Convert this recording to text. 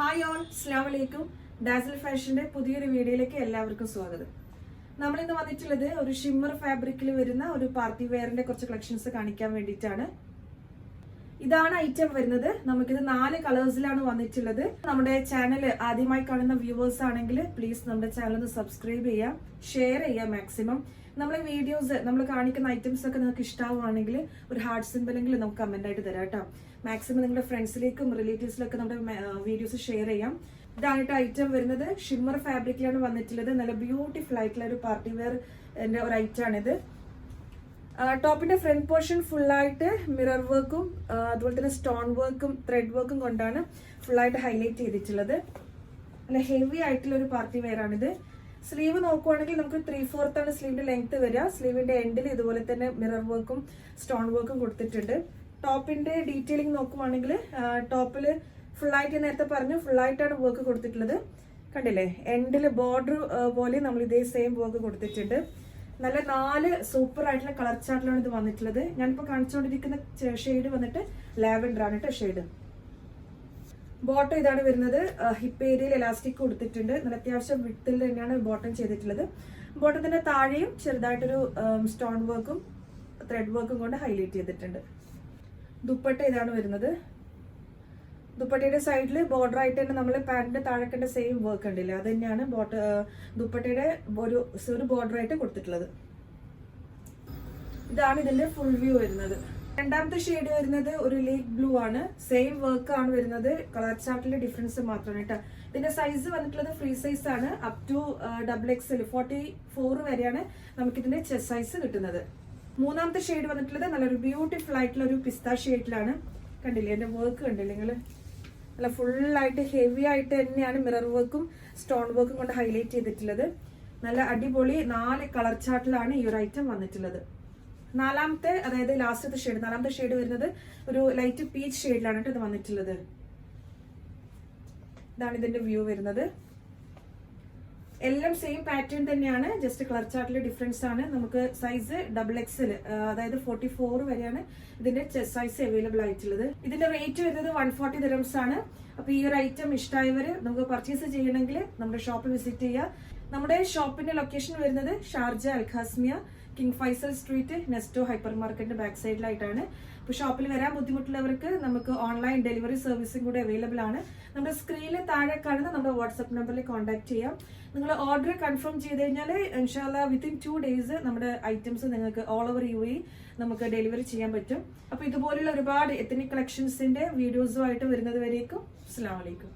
Hi all അസ്ലാം വലൈക്കും ഡാസിൽ ഫാഷന്റെ പുതിയൊരു വീഡിയോയിലേക്ക് എല്ലാവർക്കും സ്വാഗതം. നമ്മൾ ഇന്ന് വന്നിട്ടുള്ളത് ഒരു ഷിമ്മർ ഫാബ്രിക്കിൽ വരുന്ന ഒരു പാർട്ടി വെയറിന്റെ കുറച്ച് കളക്ഷൻസ് കാണിക്കാൻ വേണ്ടിയിട്ടാണ്. ഇതാണ് ഐറ്റം വരുന്നത്. നമുക്കിത് നാല് കളേഴ്സിലാണ് വന്നിട്ടുള്ളത്. നമ്മുടെ ചാനൽ ആദ്യമായി കാണുന്ന വ്യൂവേഴ്സ് ആണെങ്കിൽ പ്ലീസ് നമ്മുടെ ചാനൽ ഒന്ന് സബ്സ്ക്രൈബ് ചെയ്യാം ഷെയർ ചെയ്യാം മാക്സിമം നമ്മളെ വീഡിയോസ് നമ്മൾ കാണിക്കുന്ന ഐറ്റംസ് ഒക്കെ നിങ്ങൾക്ക് ഇഷ്ടമാവുകയാണെങ്കിൽ ഒരു ഹാർട്ട് സിമ്പിളെങ്കിലും നമുക്ക് കമന്റ് ആയിട്ട് തരാം കേട്ടോ. മാക്സിമം നിങ്ങളുടെ ഫ്രണ്ട്സിലേക്കും റിലേറ്റീവ്സിലൊക്കെ നമ്മുടെ വീഡിയോസ് ഷെയർ ചെയ്യാം. ഇതായിട്ട് ഐറ്റം വരുന്നത് ഷിമ്മർ ഫാബ്രിക്കിലാണ് വന്നിട്ടുള്ളത്. നല്ല ബ്യൂട്ടിഫുൾ ആയിട്ടുള്ള ഒരു പാർട്ടി വെയർ ഒരു ഐറ്റം ആണിത്. ടോപ്പിന്റെ ഫ്രണ്ട് പോർഷൻ ഫുള്ളായിട്ട് മിറർ വർക്കും അതുപോലെ തന്നെ സ്റ്റോൺ വർക്കും ത്രെഡ് വർക്കും കൊണ്ടാണ് ഫുള്ളായിട്ട് ഹൈലൈറ്റ് ചെയ്തിട്ടുള്ളത്. നല്ല ഹെവി ആയിട്ടുള്ള ഒരു പാർട്ടി വെയർ ആണിത്. സ്ലീവ് നോക്കുവാണെങ്കിൽ നമുക്ക് ത്രീ ഫോർത്ത് ആണ് സ്ലീവിന്റെ ലെങ്ത് വരിക. സ്ലീവിന്റെ എൻഡിൽ ഇതുപോലെ തന്നെ മിറർ വർക്കും സ്റ്റോൺ വർക്കും കൊടുത്തിട്ടുണ്ട്. ടോപ്പിന്റെ ഡീറ്റെയിലിംഗ് നോക്കുവാണെങ്കിൽ ടോപ്പിൽ ഫുള്ളായിട്ട് നേരത്തെ പറഞ്ഞു ഫുള്ളായിട്ടാണ് വർക്ക് കൊടുത്തിട്ടുള്ളത്. കണ്ടില്ലേ? എൻഡിൽ ബോർഡർ പോലെ നമ്മൾ ഇതേ സെയിം വർക്ക് കൊടുത്തിട്ടുണ്ട്. നല്ല നാല് സൂപ്പർ ആയിട്ടുള്ള കളർ ചാർട്ടിലാണ് ഇത് വന്നിട്ടുള്ളത്. ഞാനിപ്പോ കാണിച്ചുകൊണ്ടിരിക്കുന്ന ഷെയ്ഡ് വന്നിട്ട് ലാവൻഡർ ആണ് കേട്ടോ ഷെയ്ഡ് ബോട്ടം ഇതാണ് വരുന്നത്. ഹിപ്പ് ഏരിയയിൽ എലാസ്റ്റിക് കൊടുത്തിട്ടുണ്ട്. നല്ല അത്യാവശ്യം വിട്ടിൽ തന്നെയാണ് ബോട്ടം ചെയ്തിട്ടുള്ളത്. ബോട്ടത്തിന്റെ താഴെയും ചെറുതായിട്ടൊരു സ്റ്റോൺ വർക്കും ത്രെഡ് വർക്കും കൊണ്ട് ഹൈലൈറ്റ് ചെയ്തിട്ടുണ്ട്. ദുപ്പട്ട ഇതാണ് വരുന്നത്. ദുപ്പട്ടയുടെ സൈഡിൽ ബോർഡർ ആയിട്ട് തന്നെ നമ്മൾ പാന്റിന്റെ താഴെക്കേണ്ട സെയിം വർക്ക് ഉണ്ടല്ലേ? അത് തന്നെയാണ് ദുപ്പട്ടയുടെ ഒരു ഒരു ബോർഡർ ആയിട്ട് കൊടുത്തിട്ടുള്ളത്. ഇതാണ് ഇതിന്റെ ഫുൾ വ്യൂ വരുന്നത്. രണ്ടാമത്തെ ഷെയ്ഡ് വരുന്നത് ഒരു ലീക്ക് ബ്ലൂ ആണ്. സെയിം വർക്ക് ആണ് വരുന്നത്. കളർ ചാർട്ടിലെ ഡിഫറൻസ് മാത്രമാണ് കേട്ടോ ഇതിന്റെ സൈസ് വന്നിട്ടുള്ളത് ഫ്രീ സൈസ് ആണ്. Up to double X forty four വരെയാണ് നമുക്ക് ഇതിന്റെ ചെസ് സൈസ് കിട്ടുന്നത്. മൂന്നാമത്തെ ഷെയ്ഡ് വന്നിട്ടുള്ളത് നല്ലൊരു ബ്യൂട്ടിഫുൾ ആയിട്ടുള്ള ഒരു പിസ്ത ഷെയ്ഡിലാണ് കണ്ടില്ലേ? എന്റെ വർക്ക് കണ്ടില്ലേ നിങ്ങൾ? നല്ല ഫുള്ളായിട്ട് ഹെവി ആയിട്ട് തന്നെയാണ് മിറർ വർക്കും സ്റ്റോൺ വർക്കും കൊണ്ട് ഹൈലൈറ്റ് ചെയ്തിട്ടുള്ളത്. നല്ല അടിപൊളി നാല് കളർ ചാർട്ടിലാണ് ഈ ഒരു ഐറ്റം വന്നിട്ടുള്ളത്. നാലാമത്തെ അതായത് ലാസ്റ്റത്തെ ഷെയ്ഡ് നാലാമത്തെ ഷെയ്ഡ് വരുന്നത് ഒരു ലൈറ്റ് പീച്ച് ഷെയ്ഡിലാണ് ഇത് വന്നിട്ടുള്ളത്. ഇതാണ് ഇതിന്റെ വ്യൂ വരുന്നത്. എല്ലാം സെയിം പാറ്റേൺ തന്നെയാണ്. ജസ്റ്റ് കളർ ചാർട്ടിൽ ഡിഫറൻസ് ആണ്. നമുക്ക് സൈസ് ഡബിൾ എക്സിൽ അതായത് ഫോർട്ടി ഫോർ വരെയാണ് ഇതിന്റെ ചെസ്റ്റ് സൈസ് അവൈലബിൾ ആയിട്ടുള്ളത്. ഇതിന്റെ റേറ്റ് വരുന്നത് വൺ ഫോർട്ടി ദിറംസ് ആണ്. അപ്പൊ ഈ ഒരു ഐറ്റം ഇഷ്ടമായവര് നമുക്ക് പർച്ചേസ് ചെയ്യണമെങ്കിൽ നമ്മുടെ ഷോപ്പ് വിസിറ്റ് ചെയ്യുക. നമ്മുടെ ഷോപ്പിന്റെ ലൊക്കേഷൻ വരുന്നത് Sharjah Al Qasimia King Faisal Street Nesto hyper മാർക്കറ്റിന്റെ ബാക്ക് സൈഡിലായിട്ടാണ് ഇപ്പൊ ഷോപ്പിൽ വരാൻ ബുദ്ധിമുട്ടുള്ളവർക്ക് നമുക്ക് ഓൺലൈൻ ഡെലിവറി സർവീസും കൂടി അവൈലബിൾ ആണ്. നമ്മുടെ സ്ക്രീനിൽ താഴെ കാണുന്ന നമ്മുടെ വാട്സ്ആപ്പ് നമ്പറിൽ കോൺടാക്ട് ചെയ്യാം. നിങ്ങൾ ഓർഡർ കൺഫേം ചെയ്ത് കഴിഞ്ഞാൽ ഇൻഷാല്ല വിത്തിൻ ടു ഡേയ്സ് നമ്മുടെ ഐറ്റംസ് നിങ്ങൾക്ക് ഓൾ ഓവർ യു എ നമുക്ക് ഡെലിവറി ചെയ്യാൻ പറ്റും. അപ്പോൾ ഇതുപോലുള്ള ഒരുപാട് എത്തനിക് കളക്ഷൻസിന്റെ വീഡിയോസുമായിട്ട് വരുന്നത് വരേക്കും. അസ്സാം വലൈക്കും